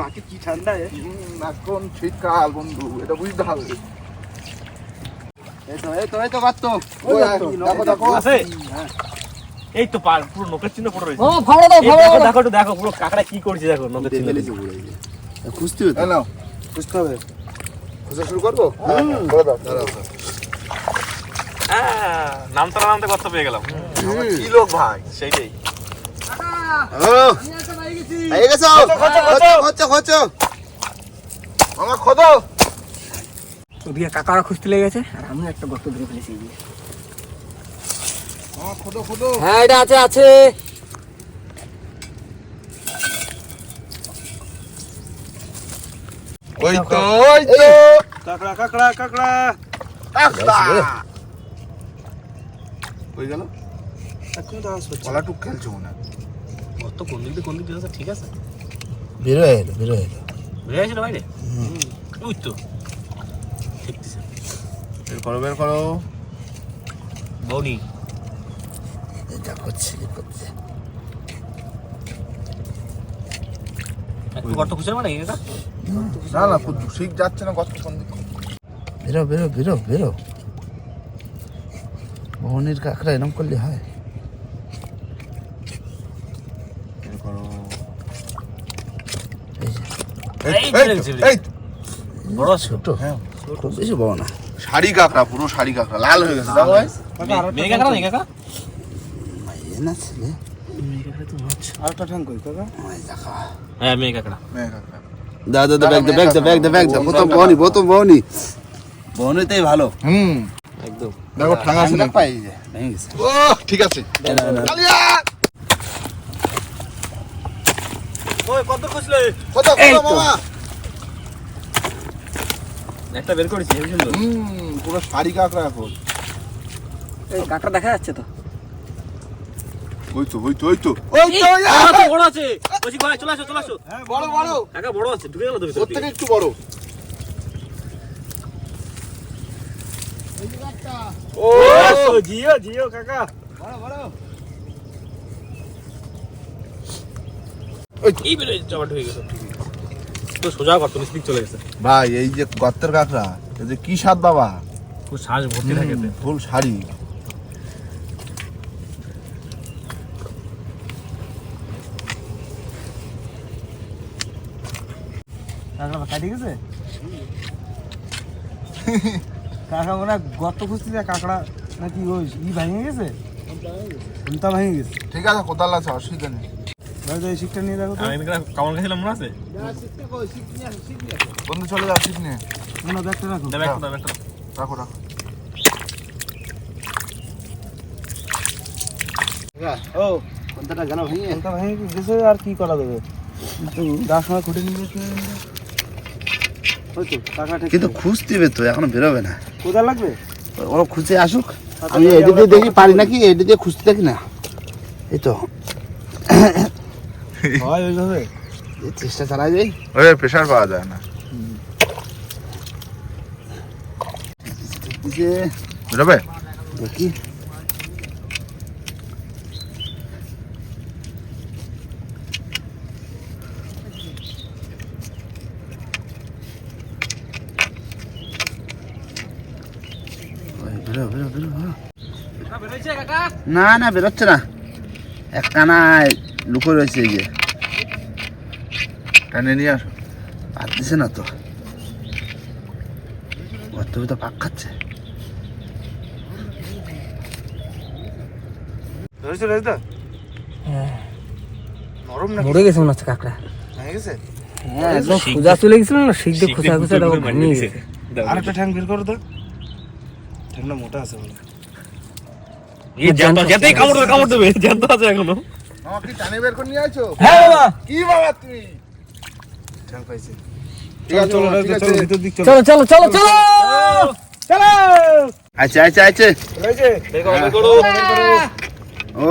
মাকে কি ঠান্ডা এখন শীতকাল বন্ধু এটা বুঝতে হবে। এই তো এই তো এই তো গর্ত দেখো, দেখো দেখো। আছে? এই তো পার পুরো নখের চিহ্ন পড়ে রয়েছে। ও ফাড়ো দাও এই দেখো দাও। দেখো দেখো পুরো কাকড়া কি করছে দেখো নখের চিহ্ন খুঁজতে হবে তো। খুঁজতে হবে। খোঁজা শুরু করব? হ্যাঁ, করে দাও দাঁড়াও হ্যাঁ, নামতে নামতে কত পেয়ে গেলাম। কি লোক ভাই? সেইটাই। এই গেছো। খোঁচো খোঁচো আমার খোদো ওদিকে কাকারা খুঁজতে লেগে গেছে আর আমি একটা গর্ত ধরে ফেলেছি হ্যাঁ এটা আছে আছে। ওই তো ওই তো। কাকড়া কাকড়া কাকড়া। কাকড়া। কই গেল? এখন তো খেলছো মনে হয়। কত কোন দিক দিয়ে কোন দিক দিয়ে আছে ঠিক আছে। বেরো এলো বেরো এলো। বেরিয়ে আসলে বাইরে? ওই তো। আছে বের করো বের করো। বৌনি এটা করছে করছে। গর্ত খুঁজে মানে এটা না না পুজো ঠিক যাচ্ছে না কত কোন দিক বেরো বেরো বেরো বেরো। মোহনের কাকড়া এরম করলে হয়। খুব বেশি বড় না। শাড়ি কাকড়া পুরো শাড়ি কাকড়া লাল হয়ে গেছে। দেখো ভাই? মেয়ে কাকা না কাকা এ না ছেলে। আরেকটা ঠ্যাং কই কাকা। ওই দেখো। হ্যাঁ মেয়ে কাকড়া। মেয়ে কাকড়া। দা দা দা ব্যাগ দে ব্যাগ দে ব্যাগ একটা বের করেছি সুন্দর। হুম পুরো শাড়ি কাকড়া এখন। এই কাকড়া দেখা যাচ্ছে তো। ওই তো ওই তো ওই তো। ওই তো বড় আছে, বলছি ভাই চলে আসো চলে আসো। বড় বড়। কাকা বড় আছে ঢুকে গেল তো ভিতর থেকে একটু বড়। ও! জিও জিও কাকা। এই গেছে। তো সোজা করতো নিচ চলে গেছে। ভাই এই যে গর্তের কাকড়া এই যে কি স্বাদ বাবা? খুব শ্বাস ভর্তি থাকে ফুল শাড়ি। কাকা কাটি গেছে? কাকা মনে গর্ত খুঁজতেছে কাকড়া নাকি ওই ই ভেঙে গেছে? ভেঙে গেছে। ঠিক আছে কোদাল আছে অসুবিধা নেই। এই শিকটা নিয়ে দেখো তো। আমি এদিকে কামড় খেয়েছিলাম মনে আছে? বন্ধু চলে যাও ঠিক নেই না ব্যাগটা রাখো। দেবে একটা রাখো রাখো। ও ঘন্টাটা জানা ভেঙে ঘণ্টা ভেঙে গেছে আর কি করা যাবে? যার সময় খুঁটে নিয়ে ঠিক কিন্তু খুঁজতে হবে তো এখনও বেরোবে না। কোথা লাগবে? ওরা খুঁজে আসুক। আমি এদিকে দেখি পারি নাকি এদিকে খুঁজতে দেখি না। এই তো। হয় ওইভাবে। চেষ্টা চালাই যাই ওই প্রেশার পাওয়া যায় না। যে দেখি। না না বেরোচ্ছে না। এক কানায় লুকো রয়েছে এই যে। টেনে নিয়ে আসো। আর দিছে না তো। গর্ত ভিতর পাক খাচ্ছে। ধরেছে রাজদা হ্যাঁ। নরম না মরে গেছে মনে হচ্ছে কাকড়া। ভেঙে গেছে? হ্যাঁ একদম খোঁজা চলে গেছিল না শিখ দিয়ে খোঁজা খোঁজা দেখো ভেঙে গেছে। আরেকটা ঠ্যাং বের করো তো। ঠ্যাংটা মোটা আছে বলে এই জ্যান্ত জ্যান্তই কামড় দেবে কামড় দেবে জ্যান্ত আছে এখনও। মামা কি টানে বের করে নিয়ে আছো হ্যাঁ বাবা। কি বাবা তুমি ঠ্যাং পাইছে। আছে চলো চলো আছে। ভিতর দিক চলো। চলো চলো বের করো। বের করো। ও।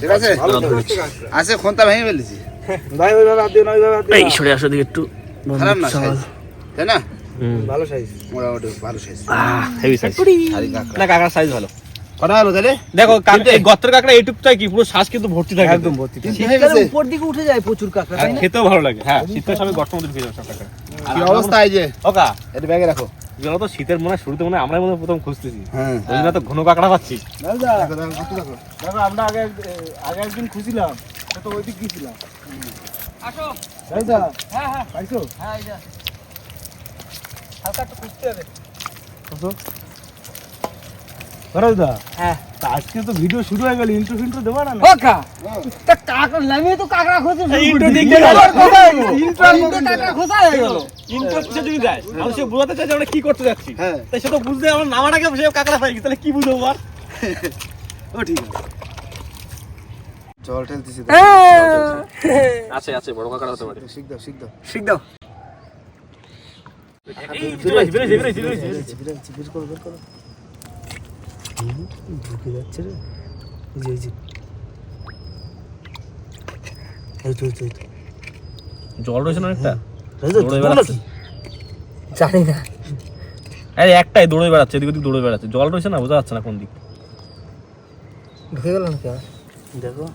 ঠিক আছে? খন্তা ভেঙে ফেলেছি। ভাই ওইভাবে হাত দিও না ওইভাবে হাত দিও এই সরে আসো দিকে একটু। খারাপ না সাইজ তাই না? ভালো সাইজ মোটামুটি ভালো সাইজ হেভি সাইজ না কাকার সাইজ ভালো। হলো তাহলে? দেখো কাঁকড়া এইটুকুটাই কি পুরো শ্বাস কিন্তু ভর্তি থাকে। একদম ভর্তি উপর দিকে উঠে যায় প্রচুর কাঁকড়া খেতেও ভালো লাগে। হ্যাঁ শীতের সময় গর্তের মধ্যে ঢুকে যাবে সব কাঁকড়া কি অবস্থা এই যে? ওকা এটা ব্যাগে রাখো। যেন তো শীতের মনে হয় শুরুতে মনে হয় আমরাই মনে হয় প্রথম খুঁজতেছি। হ্যাঁ। ওই জন্য তো ঘন কাঁকড়া পাচ্ছি। দেখো আমরা আগে আগে একদিন খুঁজিলাম তো ওই দিক গিয়েছিলাম। আসো। হ্যাঁ হ্যাঁ। পাইছো? হ্যাঁ হালকা একটু খুঁজতে হবে। দাদা হ্যাঁ। তা আজকে তো ভিডিও শুরু হয়ে গেল ইন্ট্রো ফিন্ট্রো দেবো না ও কা তা কাকড়া নামিয়ে তো কাকড়া খোঁজে intro দিক দিয়ে আবার গেল। কোথায় ইন্ট্রো কাকড়া খোঁজা হয়ে গেল। ইন্টার কিসে যদি দেয় আমি সে বোঝাতে চাই আমরা কি করতে যাচ্ছি। হ্যাঁ। তাই সে বুঝতে আমার নামাটাকে সে কাঁকড়া পাই তাহলে কি বুঝব আর ও ঠিক আছে। জল ঠেলতেছি আছে আছে বড় কাঁকড়া হতে পারে শিখ দাও শিখ দাও। শিখ দাও। এই ঢুকে যাচ্ছে রে যে এই যে এই তো এই তো, জল রয়েছে না একটা দৌড়ে বেড়াচ্ছে। জানি না। আরে একটাই দৌড়ে বেড়াচ্ছে এদিক ওদিক দৌড়ে বেড়াচ্ছে। জল রয়েছে না? বোঝা যাচ্ছে না কোন দিক। ঢুকে গেল নাকি আবার? দেখো।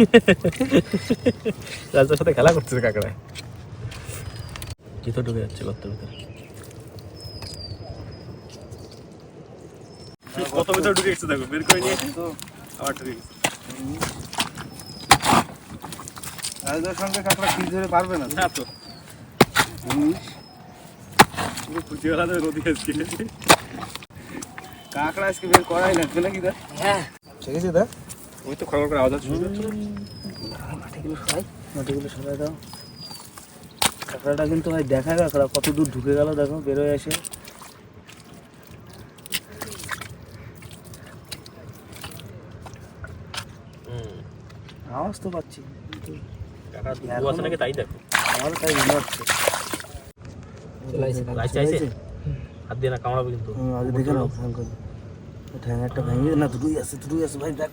রাজদার সাথে খেলা করতেছে কাকড়ায়। ভিতর ঢুকে যাচ্ছে গর্তের ভিতরে। কত ভিতর ঢুকে গেছে দেখো বের করে নিয়ে তো আবার ঢুকে গেছে। রাজদার সঙ্গে কাঁকড়া কি ধরে পারবে না না তো। পুরো নদী আজকে। কাঁকড়া আজকে বের করাই লাগবে নাকি দা হ্যাঁ। ঠিক আছে দা ওই তো খড় করে আওয়াজ হচ্ছে। মাটিগুলো সরাই। মাটিগুলো সরাই দাও। কাঁকড়াটা কিন্তু ভাই দেখা কাঁকড়া কত দূর ঢুকে গেল দেখো বেরোয় এসে। আওয়াজ তো পাচ্ছি। কিন্তু তাই দেখো। আমারও তাই মনে হচ্ছে। হাত দিয়ে না কামড়াবে কিন্তু। হুম, আগে দেখে নাও ফোন ঠ্যাং একটা ভেঙে না দুটোই আছে দুটোই আছে ভাই দেখ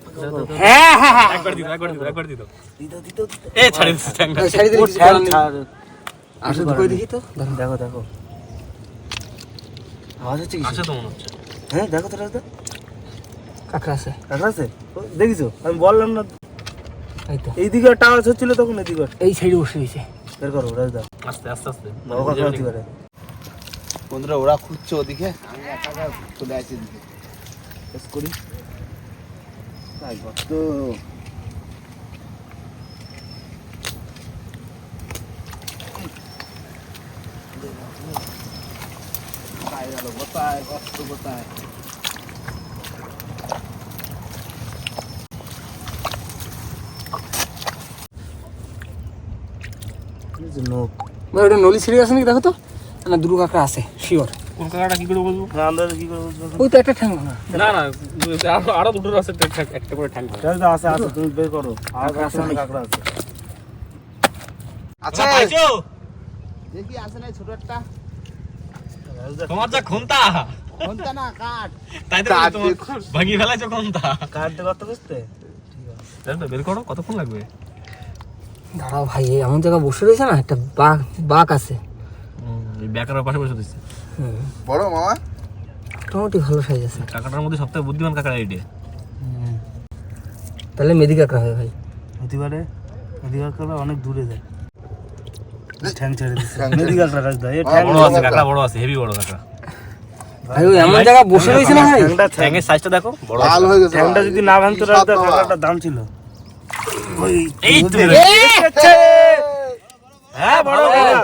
হ্যাঁ হ্যাঁ হ্যাঁ একবার একবার একবার এ ঠ্যাং ছাড়। আসো ঢুকে দেখি তো। দেখো দেখো। আওয়াজ হচ্ছে কিছু তো মনে হচ্ছে। হ্যাঁ দেখো তো রাজদা কাকড়া আছে। কাঁকড়া আছে? দেখিছো? আমি বললাম না। এই তো। এইদিকে একটা আওয়াজ হচ্ছিল তখন এদিকে এই সাইডে বসে রয়েছে। বের করো রাজদা আস্তে আস্তে আস্তে। বাবা কাঁকড়া হতে পারে। বন্ধুরা ওরা খুঁজছে ওদিকে। আমি একা চলে আসছি এদিকে। করি। তাই কত কোথায় গেল কোথায় কষ্ট কোথায় ওটা নলি ছিঁড়ে আছে নাকি? দেখো তো। না দুটো কাকড়া আছে শিওর কোন কাকাটা কি করে বলব? আন্দাজে কি করে বুঝব ওই তো একটা ঠ্যাং না। না আরও আরও দুটো আছে একটা- একটা করে ঠ্যাং। আছে আছে তুমি বের করো। আর কাছে অনেক কাঁকড়া আছে আচ্ছা। দেখি আছে না ছোট একটা। তোমার যা খুনতা। কোনটা না কাঠ। তাই তো কাঠ তোমার দিয়ে ভাঙি ফেলাইছো খুনতা। কাটতে করতে বুঝতে জানো তো, বের করো কতক্ষণ লাগবে? দাঁড়াও ভাই এমন জায়গায় বসে রয়েছে না একটা বাঘ বাঘ আছে। এই ব্যাকার পাশে বসে দিচ্ছে বড় মামা? মোটামুটি ভালো সাইজ আছে। কাকাটার মধ্যে সবথেকে বুদ্ধিমান কাকার আইডিয়া তাহলে মেদি কাকড়া হবে ভাই। হতে পারে মেদি কাঁকড়া অনেক দূরে যায়। ঠ্যাং ছেড়ে দিচ্ছে ঠ্যাং মেদি ছেড়ে কাঁকড়া এ ঠ্যাং বড় আছে কাকড়া বড় আছে হেভি বড় কাকড়া ভাই এমন জায়গায় বসে রয়েছে না ভাই ঠ্যাংটা সাইজটা দেখো বড় লাল হয়ে গেছে ঠ্যাংটা যদি না ভাঙতো কাঁকড়াটার দাম ছিল এই তো হ্যাঁ বড় কাকা।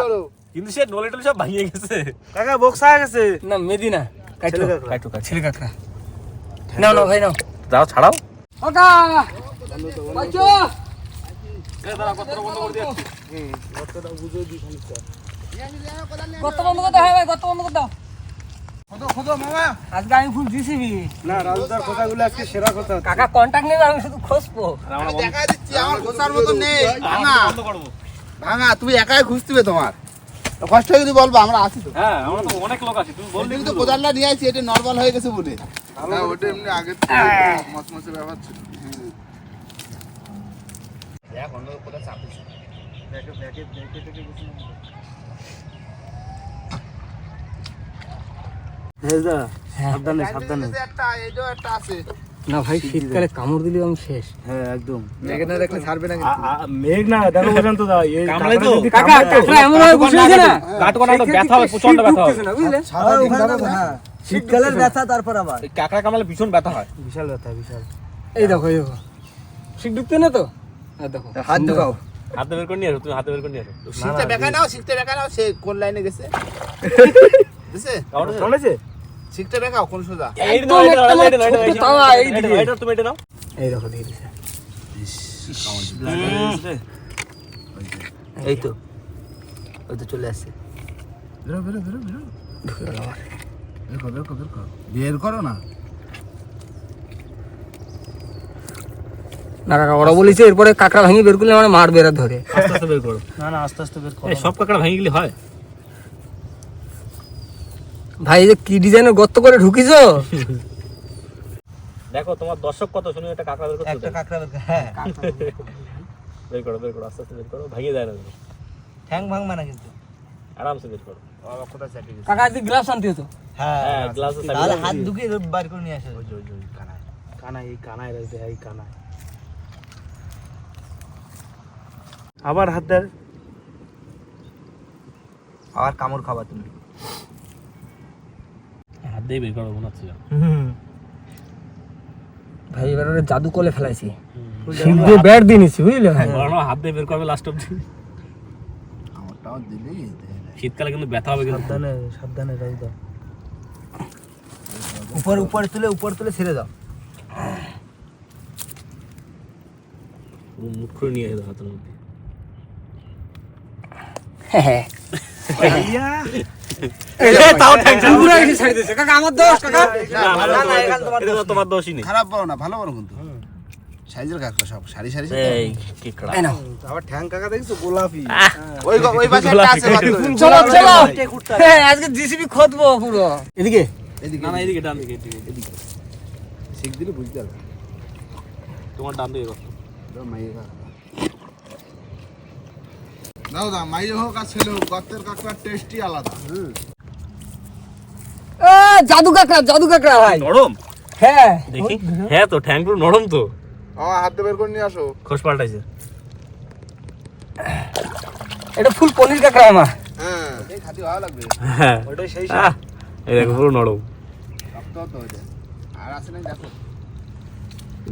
কিন্তু সে নলে টলে সব ভাঙিয়ে গেছে কাকা বক্সা গেছে না মেদি না কাটো ছেলে কাঁকড়া। কাটু কাটু ছেলে কাকড়া নাও নাও ভাই নাও যাও ছাড়াও কত বন্ধ করতে হয় ভাই কত বন্ধ করতে খোদো খোদো মামা আজকে আমি ফুল দিছিবি না রাজদার কথাগুলো আজকে সেরা কথা কাকা কন্টাক্ট নেবে আমি শুধু খোঁজবো। দেখা দিচ্ছি আমার ঘোষার মতো নেই। ভাঙা। করব। ভাঙা তুমি একাই খুঁজতে তোমার। কষ্ট হয়ে যদি বলব আমরা আসি তো। হ্যাঁ আমরা তো অনেক লোক আছে তুমি বললি বললি তো কোদালটা নিয়ে আসছি এটা নর্মাল হয়ে গেছে বলে। না ওটা এমনি আগে মসমসে ব্যাপার ছিল। দেখ অন্য কোথাও চাপিস থেকে না ভাই শীতকালে কামড় দিলে আমি শেষ। হ্যাঁ একদম। এখানে রাখলে ছাড়বে না আ- আ- মেঘ না দেখো পর্যন্ত দাও এই কামড়াই তো। কাকা কামড়ায় তো- কাকা এমন ভাবে বসে আছে না? কাটকো না সেই ব্যথা প্রচণ্ড বুঝলে? শীতকালের তারপর আবার। এই কাঁকড়া কামড়ালে ভীষণ ব্যথা হয়। বিশাল ব্যথা বিশাল। এই দেখো এই দেখো। শীত ঢুকতে না তো? দেখো। হাত ঢুকাও। হাতে বের করে নিয়ে আসো তুমি হাতে বের করে নিয়ে আসো। শিখতে বেকা নাও শিখতে বেকা নাও সে কোন লাইনে গেছে? শিখতে বেকাও কোন সোজা? তাওয়া, এই দিকে। তুমি এটা নাও। এই দেখো দিয়ে দিছে। এই তো। ওই তো চলে আসছে। বের করো না। না কাকা ওরা বলেছে এরপরে কাকড়া ভেঙে বের করলে মানে মার বেরা ধরে। আস্তে আস্তে বের করো। না না আস্তে আস্তে বের করো। সব কাঁকড়া ভেঙে গেলে হয়। ভাই যে কি ডিজাইনের গর্ত করে ঢুকিছো? দেখো তোমার দর্শক কত শুনে একটা কাঁকড়া বের করতে একটা কাঁকড়া বের হ্যাঁ। বের করো বের করো আস্তে আস্তে বের করো ভেঙে যায় না। ঠ্যাং ভাঙবে না কিন্তু। আরামসে বের করো। কাকা আজকে গ্লাস আনতে হতো। হ্যাঁ হ্যাঁ গ্লাসে হাত ঢুকিয়ে বার করে নিয়ে আসে। ওই ওই কানায়। কানায় এই কানায় রয়েছে এই কানায়। আবার হাত দেয় আবার কামড় খাবা তুমি। হাত দিয়ে বের করো মনে হচ্ছে যা। ভাই এবার ওরা জাদু কলে ফেলাইছি। সিদ্ধ ব্যাট দিয়ে নিছি বুঝলে? বড় হাত দিয়ে বের করবে লাস্ট অব্দি আমারটাও দিলি শীতকালে কিন্তু ব্যথা হবে কিন্তু। সাবধানে সাবধানে রাখ দাও উপর উপরে তুলে উপর তুলে ছেড়ে দাও। মুখ নিয়ে এলো হাতের মধ্যে হ্যাঁ তাও ঠ্যাং ছাড়া। পুরো এসে ছাড়ি দিয়েছে কাকা আমার দোষ কাকা না, না, না, না, এখানে তোমার দোষই নেই খারাপ বলো না ভালো বলো কিন্তু সাইজের কাকড়া সব সারি সারি সারি। এই কেকড়া আবার ঠ্যাং কাকা দেখছ গোলাপি ওই ওই পাশে একটা আছে চলো চলো হ্যাঁ আজকে জিসিবি খোদবো পুরো এদিকে। এদিকে। না না এদিকে ডান দিকে এদিকে এদিকে শিখ দিলে বুঝতে পারবে। তোমার ডান দিকে দাও মাইয়ে মাইয়ে হোক আর ছেলে হোক গর্তের কাকড়ার টেস্টই আলাদা। জাদু কাকড়া জাদু কাকড়া ভাই। নরম? হ্যাঁ। দেখি। হ্যাঁ তো নরম তো। আমার হাত দিয়ে বের করে নিয়ে আসো। খোস পাল্টাইছে। এটা ফুল পনির কাকড়া আমার। হ্যাঁ। এই ভালো লাগবে। হ্যাঁ। ওইটাই সেই এই দেখো পুরো নরম। শক্ত হতে হবে আর আছে না দেখো।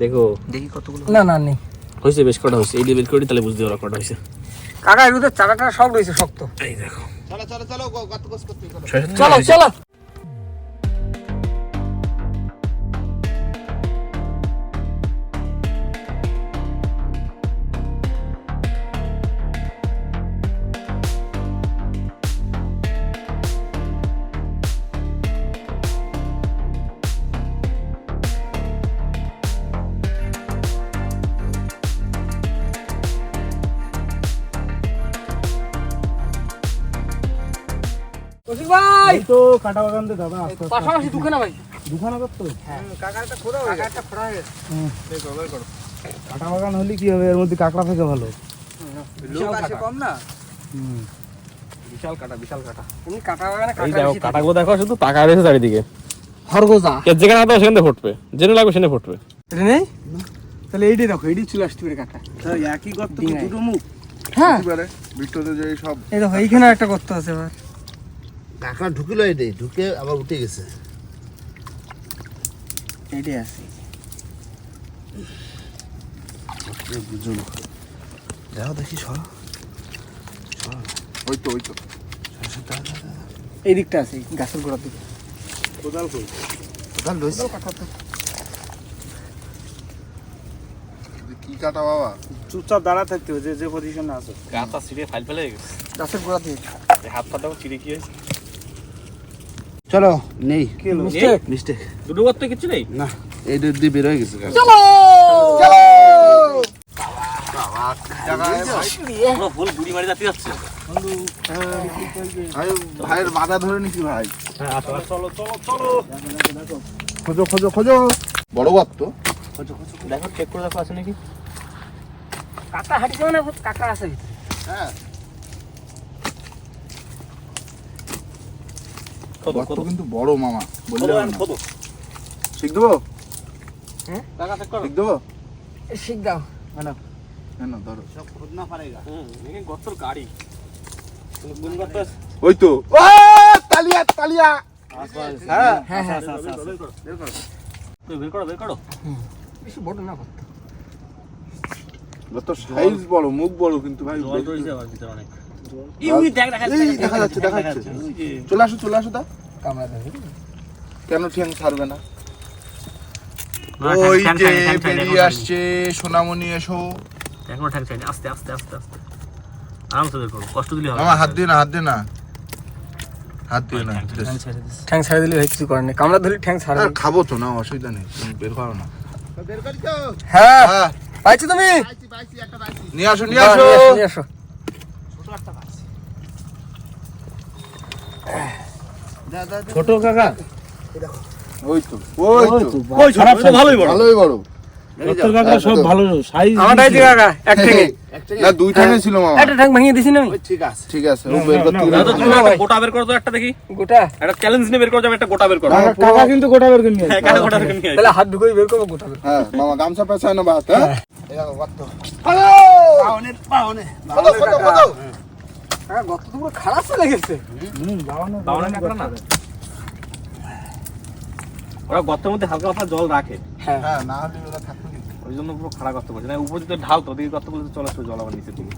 দেখো। দেখি কতগুলো না না নেই। হয়েছে বেশ কটা হয়েছে। এই দিয়ে বের করে তাহলে বুঝতে পারো কটা হয়েছে। কাকা এর ভিতরে চাকাটা সব রয়েছে শক্ত। এই দেখো। চলো চলো চলো চলো চলো। তো কাটা বাগান দিয়ে দাদা পাশাপাশি দুখানা ভাই। দুখানা করতো কাকাটা হয়ে কাকাটা হয়ে কাটা বাগান হলে কি হবে? এর মধ্যে কাঁকড়া থেকে ভালো। লোক কম না? হুম। বিশাল কাটা বিশাল কাটা। তুমি কাটা বাগানে কাটা দেখো কাটাগুলো দেখো শুধু পাকা রয়েছে চারিদিকে। খরগোজা। এর যেখানে হাতে সেখানে ফুটবে। যেখানে লাগবে সেখানে ফুটবে। এটা নেই? তাহলে এইটাই দেখো এইটাই চলে আসতে পারে কাকা একই গর্ত দুটো মুখ। হ্যাঁ। যে সব এই দেখো এইখানে একটা করতে আছে এবার। কাকড়া ঢুকিল এটাই ঢুকে আবার উঠে গেছে। এইটাই আছে। বুঝুন দেখো দেখি সর। ওই তো ওই তো। এই দিকটা আছে গাছের গোড়ার দিকে। কোদাল কই? কোথায় রয়েছে কি কাটা বাবা? চুপচাপ দাঁড়া থাকতে হবে যে যে পজিশনে আছে। গাছটা ছিঁড়ে ফাইল ফেলে গেছে। গাছের গোড়া দিকে হাত পা দেখো ছিঁড়ে কি হয়েছে? চলো নেই। মিস্টেক মিস্টেক দুটো করতে কিছু নেই? না এই দুধ দিয়ে বের হয়ে গেছে চলো! ভাই ভাইয়ের বাধা ধরে নিছি ভাই। হ্যাঁ আসো আসো। চলো চলো চলো। খোঁজো খোঁজো খোঁজো। বড় গর্ত দেখো চেক করে দেখো আছে নাকি? কাকা হাঁটিছে মানে কাকা আছে হ্যাঁ। গর্ত কিন্তু বড় মামা বললে হবে না। শিখ দেবো? টাকা করো। শিখ দেবো? শিখ দাও। কেন ধরো। সব খুদনা পারেগা হুম, এখানে গর্তর গাড়ি। তুমি কোন গর্ত আছে? ওই তো। ও তালিয়া তালিয়া। হ্যাঁ। হ্যাঁ হ্যাঁ। বের করো, বের করো। বের করো বেশি বড় না গর্ত। গর্ত সাইজ বড় মুখ বড় কিন্তু ভাই জল রয়েছে আবার ভিতরে অনেক। দেখ, যাচ্ছে, দেখা চলে আসো চলে আসো দা কামড়া কেন ঠ্যাং ছাড়বে না? ওই যে বেরিয়ে আসছে সোনামণি এসো। এখনও ঠ্যাং। আস্তে আস্তে আস্তে আস্তে। আরামসে বের কষ্ট দিলে হবে। মামা হাত দিয়ে না হাত দিয়ে না। হাত দিয়ে না ঠ্যাং ছেড়ে দিলে কিছু করার নেই। কামড়া ধরে ঠ্যাং ছাড়ে খাব তো না অসুবিধা নেই তুমি বের করো না। বের করি তো হ্যাঁ হ্যাঁ পাইছো তুমি নিয়ে আসো নিয়ে আসো নিয়ে আসো, নিয়ে আসো দা দা দা। ছোট কাকা। ওই তো ওই তো ওই ছোট, ওই ভালোই বড়। ভালোই বড়। ছোট কাকা সব ভালো সাইজ আমারটাই কাকা এক ঠ্যাঙে না দুই ঠ্যাঙে ছিল মামা। একটা ঠ্যাং ভাঙিয়ে দিছি না ঠিক আছে। ঠিক আছে ও বের করতে না, দাদা, তুমি একটা গোটা বের করো তো একটা দেখি। গোটা? একটা চ্যালেঞ্জ নিয়ে বের করো যাবে একটা গোটা বের করো। কাকা- কাকা কিন্তু গোটা বের করে নিয়ে হ্যাঁ, কাকা গোটা বের নিয়ে আসো। তাহলে হাত ঢুকোই বের করব গোটা বের। হ্যাঁ মামা গামছা পেছায় না বাহাত হ্যাঁ? এই দেখো কত হ্যালো! পাওনে পাওনে। কত কত কত কাকা গর্ত তো পুরো খারাপ চলে গেছে। হুম কাঁকড়া না? ওরা গর্তের মধ্যে হালকা হালকা জল রাখে। হ্যাঁ। হ্যাঁ না হলে ওরা থাকতো ওই জন্য পুরো খাড়া গর্ত করছে। না উপর যদি ঢাল তো ওদিকে গর্ত করলে চলে আসবে জল আবার নিচের দিকে।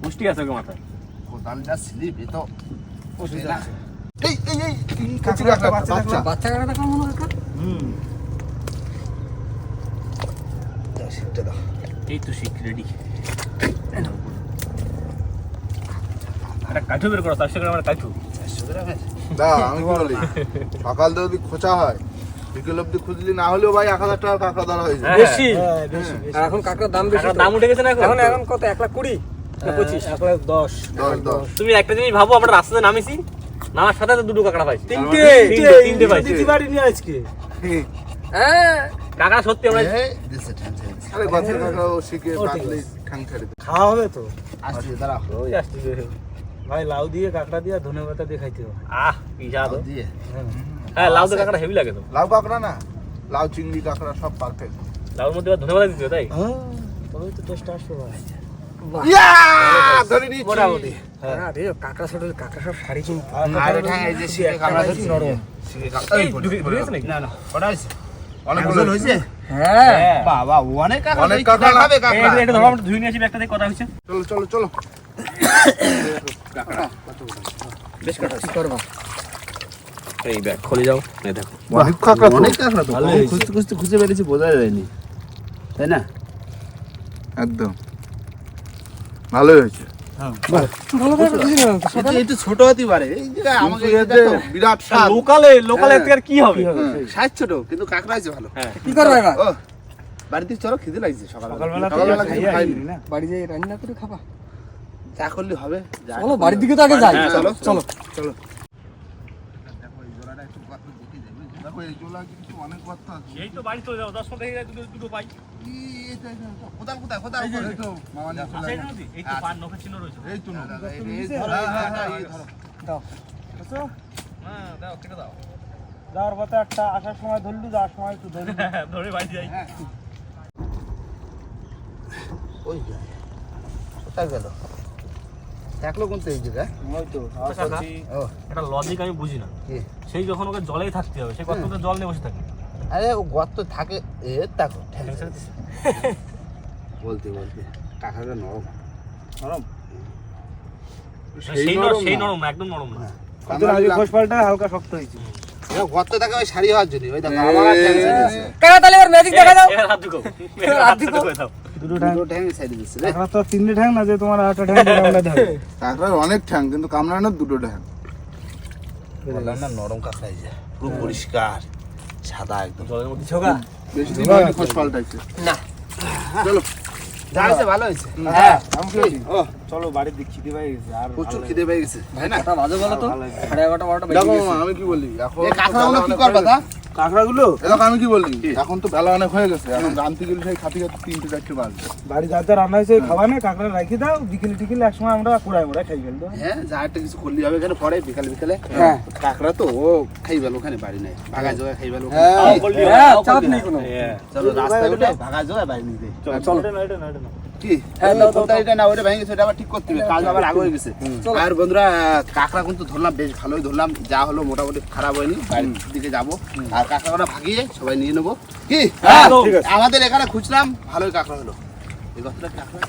পুষ্টি আছে ওকে মাথায়। কোদালটা স্লিপ এ তো এই এই এই কাছে রাখা বাচ্চা বাচ্চা। কাকাটা কেমন কাকা? হুম। শিখতে দাও এই তো শিখ রেডি। একটা কাঠু বের করো চারশো গ্রামের কাঠু। দা আমি বলি? সকাল যদি খোঁচা হয়। বিকেল অব্দি খুঁজলি না হলেও ভাই এক হাজার টাকা কাঁকড়া ধরা হয়ে যায় বেশি। হ্যাঁ বেশি বেশি। আর এখন কাকার দাম বেশি দাম উঠে গেছে না এখন? এখন কত? এক লাখ কুড়ি? পঁচিশ? এক লাখ দশ। দশ দশ। তুমি একটা জিনিস ভাবো আমরা রাস্তাতে নামেছি নামার সাথে সাথে দুটো কাঁকড়া পাইছি। তিনটে তিনটে দিতে পারিনি আজকে। হ্যাঁ। কাঁকড়া সত্যি আমরা। আরে গাছের কাঁকড়া শিখে খাওয়া হবে তো? আসছে দাঁড়াও ওই আসছে। ভাই লাউ দিয়ে কাঁকড়া দিয়ে ধনে পাতা দিয়ে খাইতে হবে। আহ কি দাও দিয়ে? হ্যাঁ। লাউ তো কাঁকড়া হেভি লাগে তো। লাউ কাঁকড়া না লাউ চিংড়ি কাঁকড়া সব পারফেক্ট লাউর মধ্যে ধনে পাতা দিতে তাই? হ্যাঁ। তবে তো টেস্ট আসবে ভাই। ইয়া হ্যাঁ। চলো চলো চলো। বেশ কথা করবা এই ব্যাগ খুলে যাও এই দেখো। অনেক কাঁকড়া অনেক কাঁকড়া তো। খুঁজতে খুঁজতে খুঁজে বেরিয়েছি বোঝা যায়নি। তাই না? একদম। ভালোই হয়েছে। ভালো করে বুঝি না তো। এটা একটু ছোট হতে পারে। এই জায়গায় আমাকে কিন্তু এতে দেখো বিরাট লোকালে লোকালে কি হবে? সাইজ ছোট কিন্তু কাঁকড়া আছে ভালো। কি করবা বাড়িতে চলো খিদে লাগছে সকালবেলা। সকালবেলা বাড়ি যাই রান্না করে খাবা। চা করলে হবে। চলো বাড়ির দিকে তো আগে যাই। হ্যাঁ, চলো চলো চলে। হ্যাঁ যাওয়ার পথে একটা আসার সময় ধরলু যাওয়ার সময় একটু ধরে বাড়ি যাই। ওই যা। কোথায় গেল? থাকল কোন এই লজিক আমি বুঝি না। সেই যখন ওকে জলেই থাকতে হবে সেই কত জল নিয়ে বসে থাকে? আরে ও গর্ত থাকে এ দিছে। বলতে বলতে কাকাটা নরম। নরম? সেই নরম সেই নরম একদম নরম না। কতদিন আগে খোঁজ হালকা শক্ত হয়েছে গর্ত থাকে ওই শাড়ি হওয়ার জন্য ওই দেখো আবার আর ঠ্যাং ছেড়ে তাহলে এবার ম্যাজিক দেখা দাও। এর হাত ঢুকো এর হাত হাত ঢুকো। ঢুকো দাও। দুটো ঠ্যাং দুটো ঠ্যাং ছেড়ে দিচ্ছে রে। এখন তো তিনটে ঠ্যাং না যে তোমার আটটা ঠ্যাং দিয়ে কামড়াতে কাঁকড়ার অনেক ঠ্যাং কিন্তু কামড়ানোর দুটো ঠ্যাং বললাম না নরম কাঁকড়া এই যে পুরো পরিষ্কার সাদা একদম। জলের মধ্যে ছোগা বেশি দিন হয়নি খোঁজ পাল্টাইছে। না। চলো। যা ভালো হয়েছে? হ্যাঁ ও। চলো বাড়ির দিক খিদে পাই গেছে আর প্রচুর খিদে পেয়ে গেছে। তাই না? বাজে বলো তো সাড়ে এগারোটা বারোটা আমি কি বলি? এখন কাঁকড়া কি করবা তা? কাঁকড়াগুলো? এরকম আমি কি বলি এখন তো বেলা অনেক হয়ে গেছে। এখন জানতে গেলে সেই খাতি খাতি তিনটে চারটে বাজবে। বাড়ি যা যা রান্না হয়েছে খাওয়া না কাঁকড়া রাখি দাও বিকেলে টিকেলে একসময় আমরা কুড়াই মুড়াই খাই ফেলব। হ্যাঁ যা একটা কিছু করলি হবে এখানে পরে বিকাল বিকালে। হ্যাঁ। কাঁকড়া তো ও খাই গেল ওখানে বাড়ি নাই। ভাগা জোগা খাই গেল হ্যাঁ হ্যাঁ চাপ নেই কোনো। চলো রাস্তায় উঠে ভাগা জোগা বাড়ি নিতে চলো। কি? এটা না ওটা ভেঙে গেছে আবার ঠিক করতে হবে কাজ আবার আগে হয়ে গেছে। আর বন্ধুরা কাঁকড়া কিন্তু ধরলাম বেশ ভালোই ধরলাম যা হলো মোটামুটি খারাপ হয়নি বাড়ির দিকে যাব। আর কাঁকড়াটা ভাগিয়ে সবাই নিয়ে নেব। কি? হ্যাঁ, হ্যাঁ। আমাদের এখানে খুঁজলাম ভালোই কাঁকড়া হলো। এই কথাটা কাঁকড়া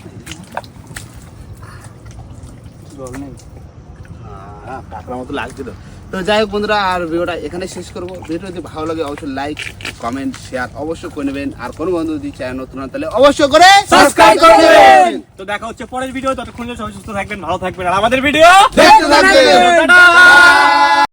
হ্যাঁ, কাঁকড়া মতো লাগছিল তো যাই হোক বন্ধুরা আর ভিডিওটা এখানে শেষ করব। ভিডিও যদি ভালো লাগে অবশ্যই লাইক কমেন্ট শেয়ার অবশ্যই করে নেবেন। আর কোনো বন্ধু যদি চায় নতুন হন তাহলে অবশ্যই করে সাবস্ক্রাইব করে নেবেন। তো দেখা হচ্ছে পরের ভিডিও ততক্ষণ সবাই সুস্থ থাকবেন ভালো থাকবেন। আর আমাদের ভিডিও দেখতে থাকবেন।